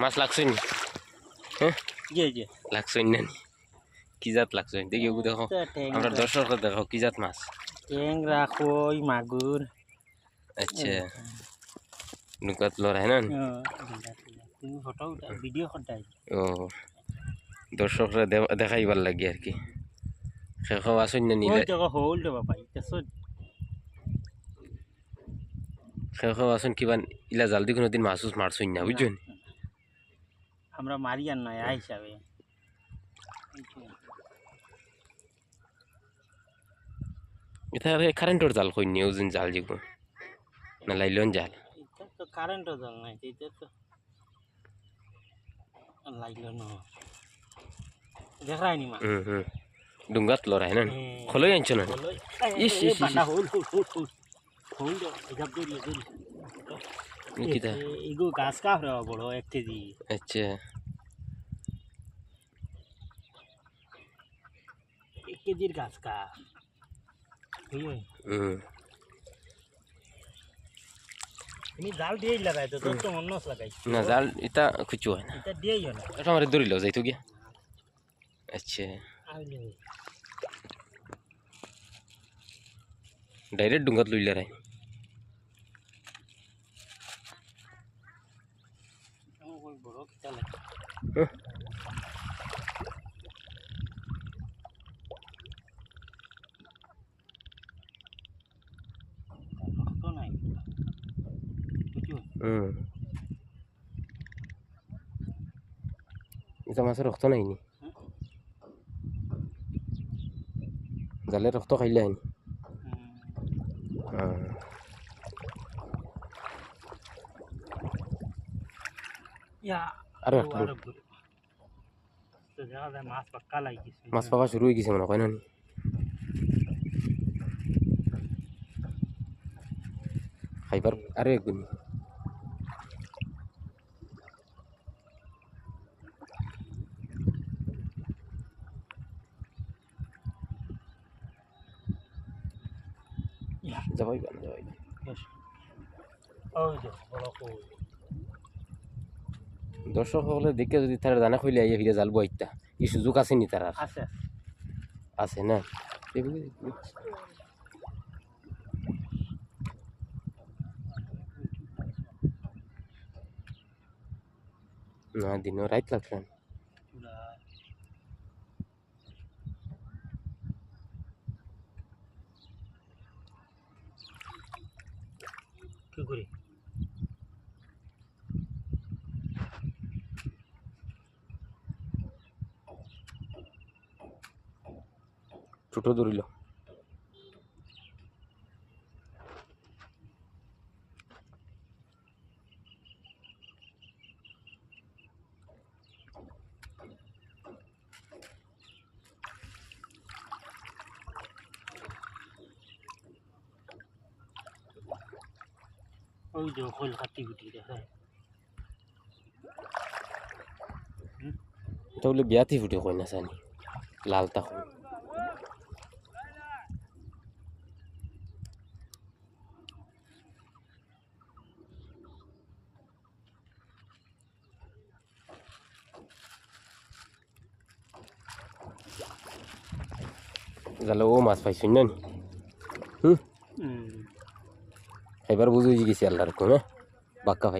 মাছ লাগছে নি হ্যাঁ লাগছই না নি কি জাত লাগছই দেখি ওগু দেখো আমরা দর্শক দেখো কি জাত মাছ ট্যাংরা কই মাগুর আচ্ছা নুকাত লড়াই না ফটো ভিডিও ও দর্শকরা দেখাইবার লাগে আর কি শেষ আসুন না নিলে শেষ আসুন কিবা ইলা জালদি কোনোদিন মাছ উছ মারছই না বুঝছেন আমরা মারি আর নয় আই হিসাবে এটা কারেন্টর জাল কই নি ওজন জাল যেগুলো না লাইলন জাল। এটা তো কারেন্টও জল নাই এটা তো লাগল না দেখায়নি মা। হুম হুম। ডুঙ্গাত লড়াই না? হ্যাঁ। খোলাই আনছো না? ইস, ইস, ইস, হল হল এগো গাছ কাপ রে বড় এক কেজি। আচ্ছা। কেজির গাছ কাপ বুঝলি জাল দিয়ে লাগাই তো তো অন্য লাগাই না জাল এটা হয় না। এটা দিয়েই না। এটা আমার যাইতো গিয়া। আচ্ছা। ডাইরেক্ট ডুঙ্গাত লইলে রাই বড় লাগে। হুহ। রক্ত নাই বুঝছ হুম এটা মাছের রক্ত নাই নি জালে রক্ত খাইলে আইনি হ্যাঁ ইয়া আরও ও, একটা আরও গুড়। তো দেখা যায় মাছ পাক্কা লাগিছে মাছ পাওয়া শুরু হয়ে গেছে মনে হয় না নি? খাইবার আরও যাবাই যাবাই কই। দর্শক সকলে দেখে যদি তারা দানা খুলে আইয়া ফিরে জাল বইতা এই সুযোগ আছে নি তারা আছে। আছে না? এগুলি দেখবি। না দিনও রাইত লাগছে না। পুরা কি করি ছোট ধরিল ওই যে খোল কাটি কুটি দেখা এটা বিয়াতি ফুটে কই না জানি লাল তখন জালে ও মাছ পাইছুন না হুম? এবার বুঝে গেছি আল্লাহর কোন বাক্কা ভাই।